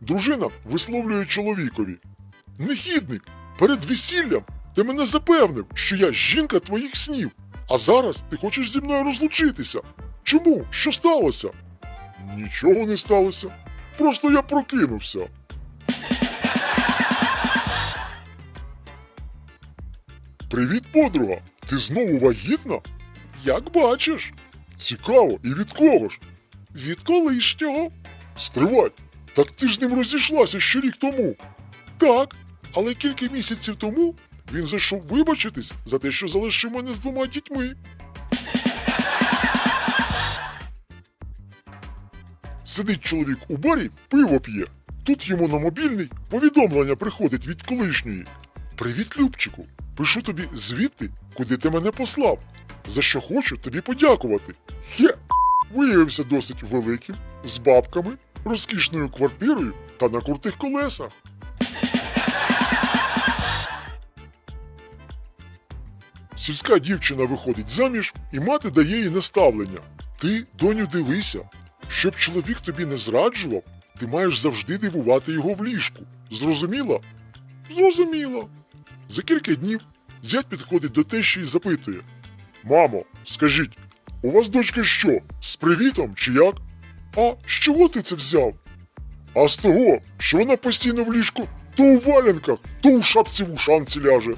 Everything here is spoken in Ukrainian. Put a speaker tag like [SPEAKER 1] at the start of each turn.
[SPEAKER 1] дружина висловлює чоловікові. Негідник, перед весіллям ти мене запевнив, що я жінка твоїх снів, а зараз ти хочеш зі мною розлучитися. Чому? Що сталося? Нічого не сталося. Просто я прокинувся. Привіт, подруга! Ти знову вагітна? Як бачиш. Цікаво, і від кого ж? Від колишнього. Стривай. Так ти ж ним розійшлася ще рік тому. Так, але кілька місяців тому він зайшов вибачитись за те, що залишив мене з двома дітьми. Сидить чоловік у барі, пиво п'є. Тут йому на мобільний повідомлення приходить від колишньої. Привіт, Любчику. Пишу тобі звідти, куди ти мене послав. За що хочу тобі подякувати. Хе, виявився досить великим, з бабками, розкішною квартирою та на крутих колесах. Сільська дівчина виходить заміж, і мати дає їй наставлення. Ти, доню, дивися, щоб чоловік тобі не зраджував, ти маєш завжди дивувати його в ліжку. Зрозуміла? Зрозуміла. За кілька днів зять підходить до тещі і запитує: Мамо, скажіть, у вас дочка що, з привітом чи як? А з чого ти це взяв? А з того, що вона постійно в ліжку то у валянках, то у шапці в ушанці ляже.